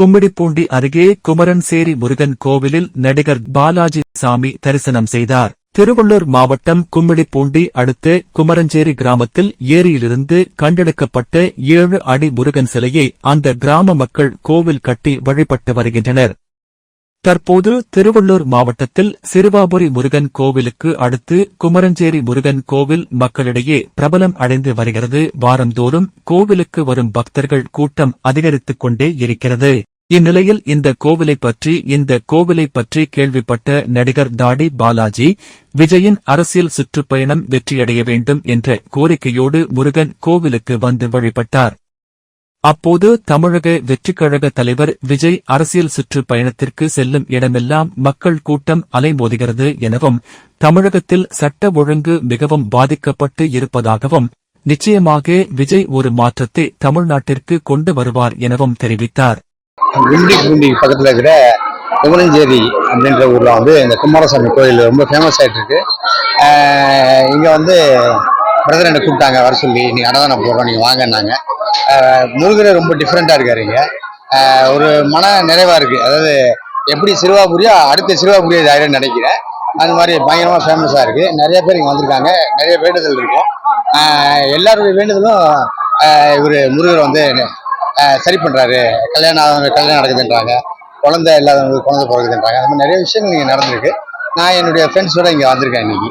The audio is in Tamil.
கும்மிடிப்பூண்டி அருகே குமரன்சேரி முருகன் கோவிலில் நடிகர் பாலாஜி சாமி தரிசனம் செய்தார். திருவள்ளூர் மாவட்டம் கும்மிடிப்பூண்டி அடுத்த குமரஞ்சேரி கிராமத்தில் ஏரியிலிருந்து கண்டெடுக்கப்பட்ட ஏழு அடி முருகன் சிலையை அந்த கிராம மக்கள் கோவில் கட்டி வழிபட்டு வருகின்றனர். தற்போது திருவள்ளூர் மாவட்டத்தில் சிறுவாபுரி முருகன் கோவிலுக்கு அடுத்து குமரஞ்சேரி முருகன் கோவில் மக்களிடையே பிரபலம் அடைந்து வருகிறது. வாரந்தோறும் கோவிலுக்கு வரும் பக்தர்கள் கூட்டம் அதிகரித்துக் கொண்டே இருக்கிறது. இந்நிலையில் இந்த கோவிலை பற்றி இந்த கோவிலை பற்றி கேள்விப்பட்ட நடிகர் தாடி பாலாஜி விஜயின் அரசியல் சுற்றுப்பயணம் வெற்றியடைய வேண்டும் என்ற கோரிக்கையோடு முருகன் கோவிலுக்கு வந்து வழிபட்டார். அப்போது தமிழக வெற்றிக் கழக தலைவர் விஜய் அரசியல் சுற்றுப் பயணத்திற்கு செல்லும் இடமெல்லாம் மக்கள் கூட்டம் அலைமோதுகிறது எனவும் தமிழகத்தில் சட்ட ஒழுங்கு மிகவும் பாதிக்கப்பட்டு இருப்பதாகவும் நிச்சயமாக விஜய் ஒரு மாற்றத்தை தமிழ்நாட்டிற்கு கொண்டு வருவார் எனவும் தெரிவித்தார். குண்டி குண்டி பக்கத்தில் இருக்கிற குமரஞ்சேரி அப்படின்ற ஊரில் வந்து இந்த குமாரசாமி கோயில் ரொம்ப ஃபேமஸ் ஆகிட்டு இருக்கு. ஆஹ் இங்க வந்து பிரதர் என்ன கூப்பிட்டாங்க வர சொல்லி நீங்கள் அன்னதானம் போடுறோம் நீங்கள் வாங்கினாங்க முருகர் ரொம்ப டிஃப்ரெண்ட்டாக இருக்காரு இங்கே. ஒரு மன நிறைவாக இருக்குது அதாவது எப்படி சிறுவாபுரியோ அடுத்த சிறுவாபுரிய ஆயிரம் நினைக்கிறேன். அது மாதிரி பயங்கரமாக ஃபேமஸாக இருக்குது நிறைய பேர் இங்கே வந்திருக்காங்க. நிறைய வேண்டுதல் இருக்கும் எல்லாருடைய வேண்டுதலும் இவர் முருகர் வந்து சரி பண்ணுறாரு கல்யாணம் கல்யாணம் நடக்குதுன்றாங்க. குழந்தை இல்லாதவங்களுக்கு குழந்தை பிறகுதுன்றாங்க அந்த மாதிரி நிறைய விஷயங்கள் இங்கே நடந்திருக்கு. நான் என்னுடைய ஃப்ரெண்ட்ஸோட இங்கே வந்திருக்கேன் இன்னைக்கு.